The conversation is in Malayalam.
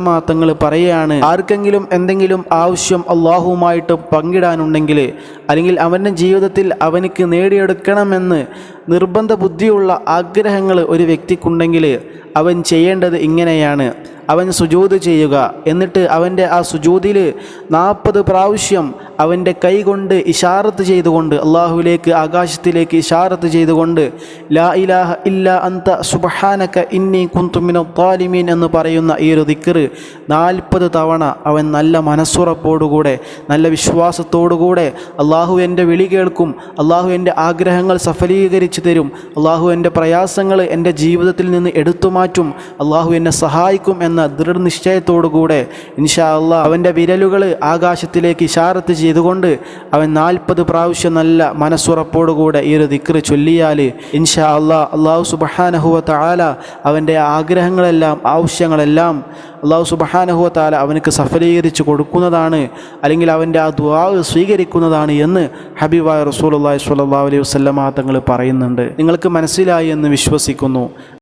തങ്ങൾ പറയുകയാണ് ആർക്കെങ്കിലും എന്തെങ്കിലും ആവശ്യം അള്ളാഹുവുമായിട്ട് പങ്കിടാനുണ്ടെങ്കിൽ അല്ലെങ്കിൽ അവന്റെ ജീവിതത്തിൽ അവനിക്ക് നേടിയെടുക്കണമെന്ന് നിർബന്ധ ബുദ്ധിയുള്ള ആഗ്രഹങ്ങൾ ഒരു വ്യക്തിക്കുണ്ടെങ്കിൽ അവൻ ചെയ്യേണ്ടത് ഇങ്ങനെയാണ്. അവൻ സുജൂത് ചെയ്യുക. എന്നിട്ട് അവന്റെ ആ സുജൂതിൽ നാൽപ്പത് പ്രാവശ്യം അവന്റെ കൈകൊണ്ട് ഇഷാറത്ത് ചെയ്തുകൊണ്ട് അള്ളാഹുവിലേക്ക് ആകാശത്തിലേക്ക് ഇഷാറത്ത് ചെയ്തുകൊണ്ട് ലാ ഇലാഹ ഇല്ല അന്ത സുബഹാനക്ക ഇന്നി കുന്തുമിനോ താലിമീൻ എന്ന് പറയുന്ന ഈ ഒരു ദിക്കറ് നാൽപ്പത് തവണ അവൻ നല്ല മനസ്സുറപ്പോടുകൂടെ നല്ല വിശ്വാസത്തോടുകൂടെ അള്ളാഹു എന്റെ വിളി കേൾക്കും അള്ളാഹു എന്റെ ആഗ്രഹങ്ങൾ സഫലീകരിച്ചു തരും അള്ളാഹു എന്റെ പ്രയാസങ്ങൾ എന്റെ ജീവിതത്തിൽ നിന്ന് എടുത്തു മാറ്റും അള്ളാഹു എന്നെ സഹായിക്കും എന്ന ദൃഢനിശ്ചയത്തോടുകൂടെ ഇൻഷാ അള്ളാഹ് അവന്റെ വിരലുകൾ ആകാശത്തിലേക്ക് ഇഷാറത്ത് ചെയ്തുകൊണ്ട് അവൻ നാൽപ്പത് പ്രാവശ്യം നല്ല മനസ്സുറപ്പോടുകൂടെ ഈ ഒരു ദിക്റ് ചൊല്ലിയാൽ ഇൻഷാ അള്ളാഹ് അള്ളാഹു സുബഹാനഹുവ താല അവന്റെ ആഗ്രഹങ്ങളെല്ലാം ആവശ്യങ്ങളെല്ലാം അള്ളാഹു സുബഹാനഹുവ താല അവനക്ക് സഫലീകരിച്ച് കൊടുക്കുന്നതാണ് അല്ലെങ്കിൽ അവന്റെ ആ ദുവാവ് സ്വീകരിക്കുന്നതാണ് എന്ന് ഹബീബായ റസൂൽ അള്ളാഹി സ്വല്ലാ അലൈഹി വസ്ലമാ തങ്ങൾ പറയുന്നുണ്ട്. നിങ്ങൾക്ക് മനസ്സിലായി എന്ന് വിശ്വസിക്കുന്നു.